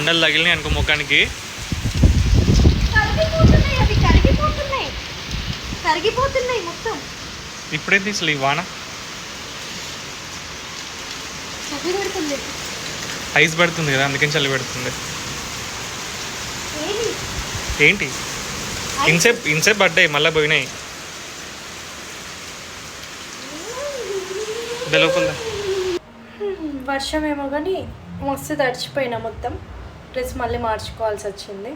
బండలు తగిలినాయి అనుకో ముఖానికి. కరిగిపోతున్నాయి కరిగిపోతున్నాయి. మొత్తం. ఈ వాన? చలి పెడుతుంది. ఐస్ పడుతుంది కదా అందుకని చలి పెడుతుంది? ఏంటి? ఇన్సేపు ఇన్సేపు పడ్డాయి మళ్ళీ పోయినాయి. లోపల. వర్షం ఏమో కానీ మస్తు తడిచిపోయినా మొత్తం. డ్రెస్ మళ్ళీ మార్చుకోవాల్సి వచ్చింది.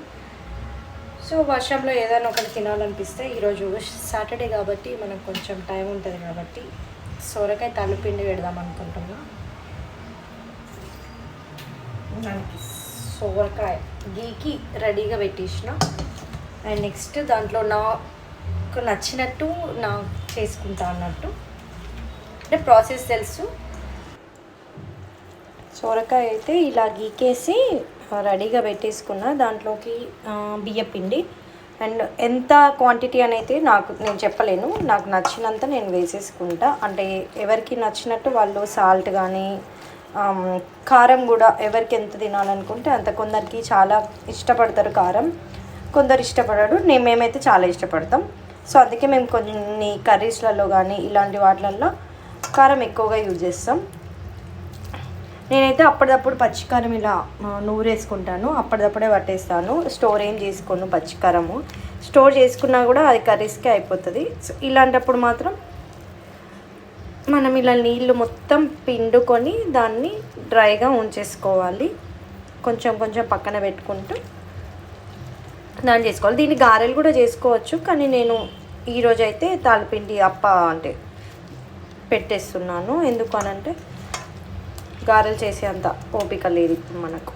సో వర్షంలో ఏదైనా ఒకటి తినాలనిపిస్తే ఈరోజు సాటర్డే కాబట్టి మనకు కొంచెం టైం ఉంటుంది కాబట్టి సొరకాయ తలుపిండి పెడదాం అనుకుంటున్నా. దానికి సొరకాయ గీకి రెడీగా పెట్టేసిన. అండ్ నెక్స్ట్ దాంట్లో నాకు నచ్చినట్టు నా చేసుకుంటా అన్నట్టు. అంటే ప్రాసెస్ తెలుసు. సొరకాయ అయితే ఇలా గీకేసి రెడీగా పెట్టేసుకున్న దాంట్లోకి బియ్యపిండి అండ్ ఎంత క్వాంటిటీ అనేది నాకు నేను చెప్పలేను. నాకు నచ్చినంత నేను వేసేసుకుంటా. అంటే ఎవరికి నచ్చినట్టు వాళ్ళు సాల్ట్ కానీ కారం కూడా ఎవరికి ఎంత తినాలనుకుంటే అంత కొందరికి చాలా ఇష్టపడతారు కారం. కొందరు ఇష్టపడరు. నేను మేమైతే చాలా ఇష్టపడతాం. సో అందుకే మేము కొన్ని కర్రీస్లలో కానీ ఇలాంటి వాటిలలో కారం ఎక్కువగా యూజ్ చేస్తాం. నేనైతే అప్పటిదప్పుడు పచ్చికారం ఇలా నూరేసుకుంటాను. అప్పటిదప్పుడే పట్టేస్తాను స్టోర్ ఏం చేసుకోను పచ్చికారము. స్టోర్ చేసుకున్నా కూడా అది కర్రీస్కే అయిపోతుంది. సో ఇలాంటప్పుడు మాత్రం మనం ఇలా నీళ్ళు మొత్తం పిండుకొని దాన్ని డ్రైగా ఉంచేసుకోవాలి. కొంచెం కొంచెం పక్కన పెట్టుకుంటూ దాన్ని చేసుకోవాలి. దీన్ని గారెలు కూడా చేసుకోవచ్చు. కానీ నేను ఈరోజైతే తాలిపిండి అప్ప అంటే పెట్టేస్తున్నాను. ఎందుకు అనంటే గారెలు చేసే అంత ఓపిక లేదు ఇప్పుడు మనకు.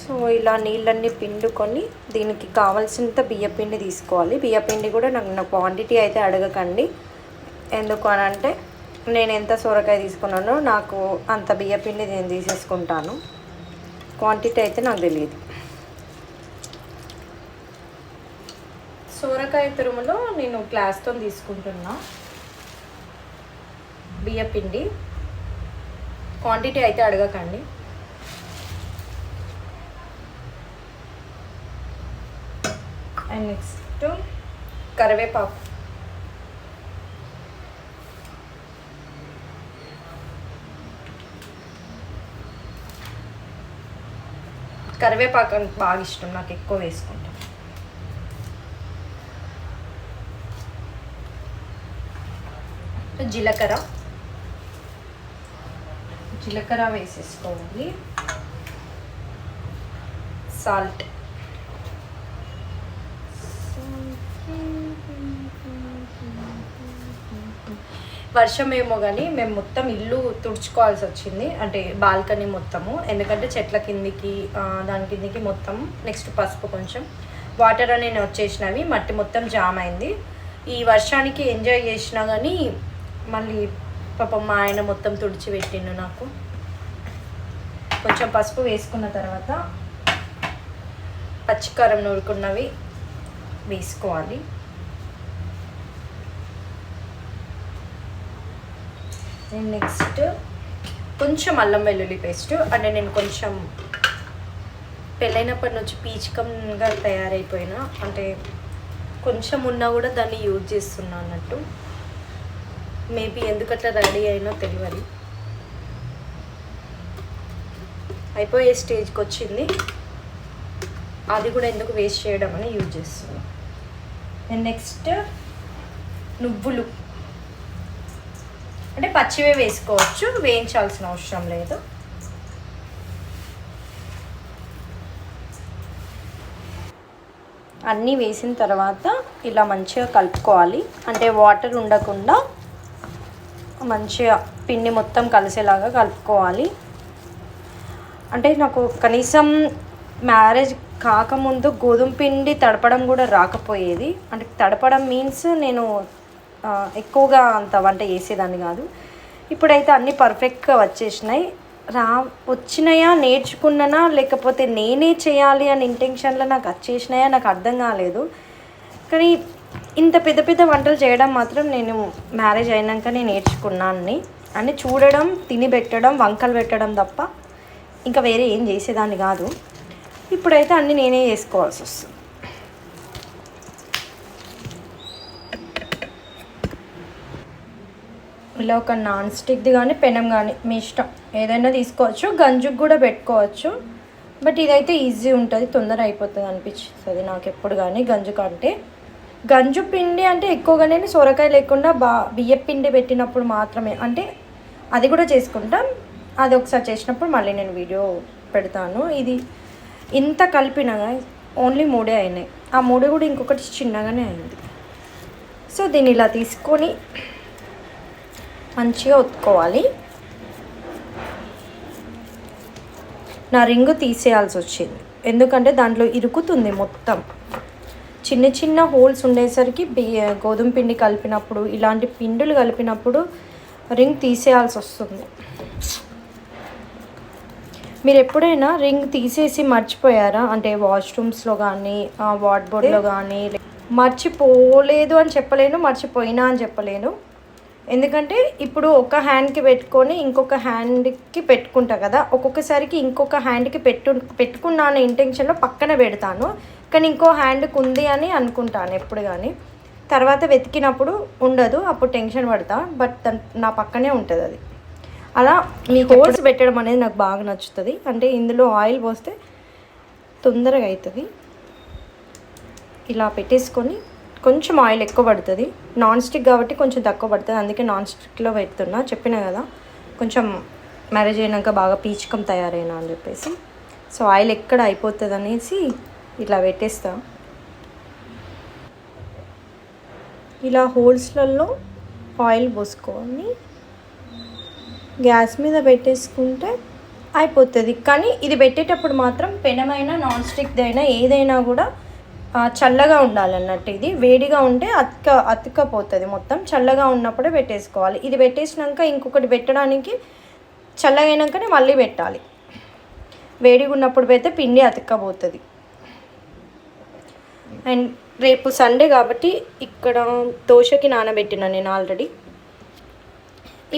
సో ఇలా నీళ్ళన్నీ పిండుకొని దీనికి కావాల్సినంత బియ్యపిండి తీసుకోవాలి. బియ్యపిండి కూడా నాకు నా క్వాంటిటీ అయితే అడగకండి. ఎందుకు అని అంటే నేను ఎంత సొరకాయ తీసుకున్నానో నాకు అంత బియ్యపిండి నేను తీసేసుకుంటాను. క్వాంటిటీ అయితే నాకు తెలియదు. సొరకాయ తురుములో నేను గ్లాస్తో తీసుకుంటున్నా. బియ్యపిండి క్వాంటిటీ అయితే అడగకండి. అండ్ నెక్స్ట్ కరివేపాకు. కరివేపాకు అంటే బాగా ఇష్టం నాకు ఎక్కువ వేసుకుంటాను జీలకర్ర. జీలకర్ర వేసేసుకోవాలి. సాల్ట్. వర్షం ఏమో కానీ మేము మొత్తం ఇల్లు తుడుచుకోవాల్సి వచ్చింది. అంటే బాల్కనీ మొత్తము. ఎందుకంటే చెట్ల కిందికి దాని కిందికి మొత్తం నెక్స్ట్ పసుపు కొంచెం. వాటర్ అనేది వచ్చేసినవి. మట్టి మొత్తం జామ్ అయింది. ఈ వర్షానికి ఎంజాయ్ చేసినా కానీ మళ్ళీ పాపం మా ఆయన మొత్తం తుడిచి పెట్టిండు నాకు. కొంచెం పసుపు వేసుకున్న తర్వాత పచ్చికారం నూరుకున్నవి వేసుకోవాలి. నెక్స్ట్ కొంచెం అల్లం వెల్లుల్లి పేస్ట్ అంటే నేను కొంచెం పెళ్ళైనప్పటి నుంచి పీచకంగా తయారైపోయినా అంటే కొంచెం ఉన్నా కూడా దాన్ని యూజ్ చేస్తున్నా అన్నట్టు. మేబీ ఎందుకట్లా రెడీ అయినో తెలియదు అయిపోయే స్టేజ్కి వచ్చింది అది కూడా ఎందుకు వేస్ట్ చేయడం అని యూజ్ చేస్తున్నాను అండ్ నెక్స్ట్ నువ్వులు. అంటే పచ్చివే వేసుకోవచ్చు వేయించాల్సిన అవసరం లేదు. అన్నీ వేసిన తర్వాత ఇలా మంచిగా కలుపుకోవాలి. అంటే వాటర్ ఉండకుండా మంచిగా పిండి మొత్తం కలిసేలాగా కలుపుకోవాలి. అంటే నాకు కనీసం మ్యారేజ్ కాకముందు గోధుమ పిండి తడపడం కూడా రాకపోయేది. అంటే తడపడం మీన్స్ నేను ఎక్కువగా అంత వంట చేసేదాన్ని కాదు. ఇప్పుడైతే అన్నీ పర్ఫెక్ట్గా వచ్చేసినాయి. రా వచ్చినాయా నేర్చుకున్నానా లేకపోతే నేనే చేయాలి అని ఇంటెన్షన్లో నాకు వచ్చేసినాయా నాకు అర్థం కాలేదు. కానీ ఇంత పెద్ద పెద్ద వంటలు చేయడం మాత్రం నేను మ్యారేజ్ అయినాక నేను నేర్చుకున్నాను అని చూడడం తిని పెట్టడం వంకలు పెట్టడం తప్ప ఇంకా వేరే ఏం చేసేదాన్ని కాదు. ఇప్పుడైతే అన్నీ నేనే చేసుకోవాల్సి వస్తుంది. ఇలా ఒక నాన్ స్టిక్ది కానీ పెనం కానీ మీ ఇష్టం. ఏదైనా తీసుకోవచ్చు గంజుకు కూడా పెట్టుకోవచ్చు. బట్ ఇదైతే ఈజీ ఉంటుంది తొందర అయిపోతుంది అనిపిస్తుంది నాకు ఎప్పుడు కానీ గంజు కంటే గంజు పిండి అంటే ఎక్కువగా నేను సొరకాయ లేకుండా బా బియ్య పిండి పెట్టినప్పుడు మాత్రమే. అంటే అది కూడా చేసుకుంటాం. అది ఒకసారి చేసినప్పుడు మళ్ళీ నేను వీడియో పెడతాను. ఇది ఇంత కలిపినగా ఓన్లీ మూడే అయినాయి. ఆ మూడు కూడా ఇంకొకటి చిన్నగానే అయింది. సో దీన్ని ఇలా తీసుకొని మంచిగా ఒత్తుకోవాలి. నా రింగు తీసేయాల్సి వచ్చింది. ఎందుకంటే దాంట్లో ఇరుకుతుంది మొత్తం. చిన్న చిన్న హోల్స్ ఉండేసరికి బియ్య గోధుమ పిండి కలిపినప్పుడు ఇలాంటి పిండులు కలిపినప్పుడు రింగ్ తీసేయాల్సి వస్తుంది. మీరు ఎప్పుడైనా రింగ్ తీసేసి మర్చిపోయారా? అంటే వాష్రూమ్స్లో కానీ వార్డ్ బోర్డ్లో కానీ మర్చిపోలేదు అని చెప్పలేను మర్చిపోయినా అని చెప్పలేను. ఎందుకంటే ఇప్పుడు ఒక హ్యాండ్కి పెట్టుకొని ఇంకొక హ్యాండ్కి పెట్టుకుంటా కదా ఒక్కొక్కసారికి ఇంకొక హ్యాండ్కి పెట్టు పెట్టుకున్నా అనే ఇంటెన్షన్లో పక్కన పెడతాను. కానీ ఇంకో హ్యాండ్కి ఉంది అని అనుకుంటాను ఎప్పుడు కానీ తర్వాత వెతికినప్పుడు ఉండదు అప్పుడు టెన్షన్ పడతా బట్ నా పక్కనే ఉంటుంది అది. అలా మీ హోల్స్ పెట్టడం అనేది నాకు బాగా నచ్చుతుంది. అంటే ఇందులో ఆయిల్ పోస్తే తొందరగా అవుతుంది ఇలా పెట్టేసుకొని కొంచెం ఆయిల్ ఎక్కువ పడుతుంది. నాన్ స్టిక్ కాబట్టి కొంచెం తక్కువ పడుతుంది. అందుకే నాన్ స్టిక్లో పెడుతున్నా. చెప్పిన కదా కొంచెం మ్యారేజ్ అయినాక బాగా పీచకం తయారైనా అని చెప్పేసి. సో ఆయిల్ ఎక్కడ అయిపోతుంది అనేసి ఇట్లా పెట్టేస్తా. ఇలా హోల్స్లలో ఆయిల్ పోసుకొని గ్యాస్ మీద పెట్టేసుకుంటే అయిపోతుంది. కానీ ఇది పెట్టేటప్పుడు మాత్రం పెనమైనా నాన్ స్టిక్దైనా ఏదైనా కూడా చల్లగా ఉండాలన్నట్టు ఇది. వేడిగా ఉంటే అతుక అతుక్కపోతుంది మొత్తం. చల్లగా ఉన్నప్పుడే పెట్టేసుకోవాలి. ఇది పెట్టేసినాక ఇంకొకటి పెట్టడానికి చల్లగైనాకనే మళ్ళీ పెట్టాలి. వేడిగా ఉన్నప్పుడు పెడితే పిండి అతుక్కపోతుంది అండ్ రేపు సండే కాబట్టి ఇక్కడ దోశకి నానబెట్టిన నేను ఆల్రెడీ.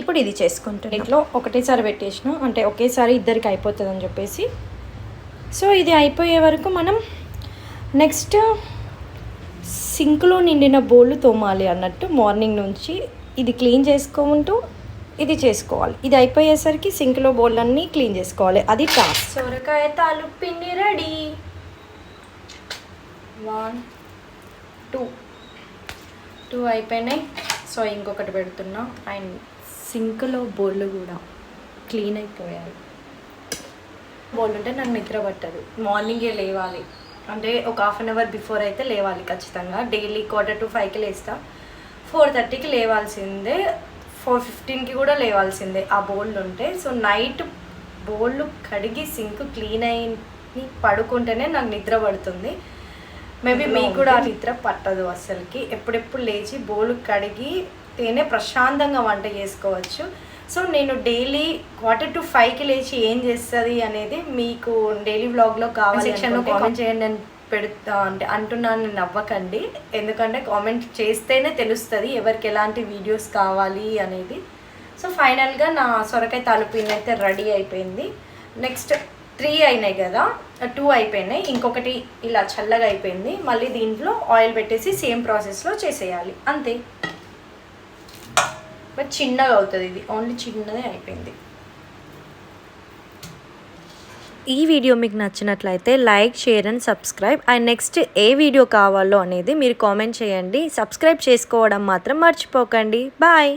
ఇప్పుడు ఇది చేసుకుంటాను ఇట్లా ఒకటేసారి పెట్టేసిన అంటే ఒకేసారి ఇద్దరికి అయిపోతుంది అని చెప్పేసి. సో ఇది అయిపోయే వరకు మనం నెక్స్ట్ సింక్లో నిండిన బౌళ్ళు తోమాలి అన్నట్టు మార్నింగ్ నుంచి ఇది క్లీన్ చేసుకుంటూ ఇది చేసుకోవాలి. ఇది అయిపోయేసరికి సింక్లో బౌల్ అన్నీ క్లీన్ చేసుకోవాలి. అది టాస్క్. సొరకాయ తాలు పిండి రెడీ. వన్ టూ టూ అయిపోయినాయి. సో ఇంకొకటి పెడుతున్నా. అండ్ సింక్లో బోళ్ళు కూడా క్లీన్ అయిపోయాయి. బోళ్ళు ఉంటే నాకు నిద్ర పట్టదు. మార్నింగే లేవాలి. అంటే ఒక హాఫ్ అన్ అవర్ బిఫోర్ అయితే లేవాలి ఖచ్చితంగా. డైలీ క్వార్టర్ టు ఫైవ్కి లేస్తా. ఫోర్ థర్టీకి లేవాల్సిందే. ఫోర్ ఫిఫ్టీన్కి కూడా లేవాల్సిందే ఆ బోళ్ళు ఉంటే. సో నైట్ బోళ్ళు కడిగి సింక్ క్లీన్ అయి పడుకుంటేనే నాకు నిద్ర పడుతుంది. మేబీ మీకు కూడా ఆ నిద్ర పట్టదు అసలుకి ఎప్పుడెప్పుడు లేచి బోలు కడిగి తేనే ప్రశాంతంగా వంట చేసుకోవచ్చు. సో నేను డైలీ క్వార్టర్ టు ఫైవ్కి లేచి ఏం చేస్తుంది అనేది మీకు డైలీ వ్లాగ్లో కావాలి సెక్షన్లో కామెంట్ చేయండి. నేను పెడతా అంటే అంటున్నాను నేను నవ్వకండి. ఎందుకంటే కామెంట్ చేస్తేనే తెలుస్తుంది ఎవరికి ఎలాంటి వీడియోస్ కావాలి అనేది. సో ఫైనల్గా నా సొరకాయ తాలిపిన్ అయితే రెడీ అయిపోయింది. నెక్స్ట్ త్రీ అయినాయి కదా టూ అయిపోయినాయి. ఇంకొకటి ఇలా చల్లగా అయిపోయింది. మళ్ళీ దీంట్లో ఆయిల్ పెట్టేసి సేమ్ ప్రాసెస్లో చేసేయాలి. అంతే. బట్ చిన్నగా అవుతుంది ఇది. ఓన్లీ చిన్నదే అయిపోయింది. ఈ వీడియో మీకు నచ్చినట్లయితే like share and subscribe. And next A video కావాలో అనేది మీరు కామెంట్ చేయండి. సబ్స్క్రైబ్ చేసుకోవడం మాత్రం మర్చిపోకండి. బాయ్.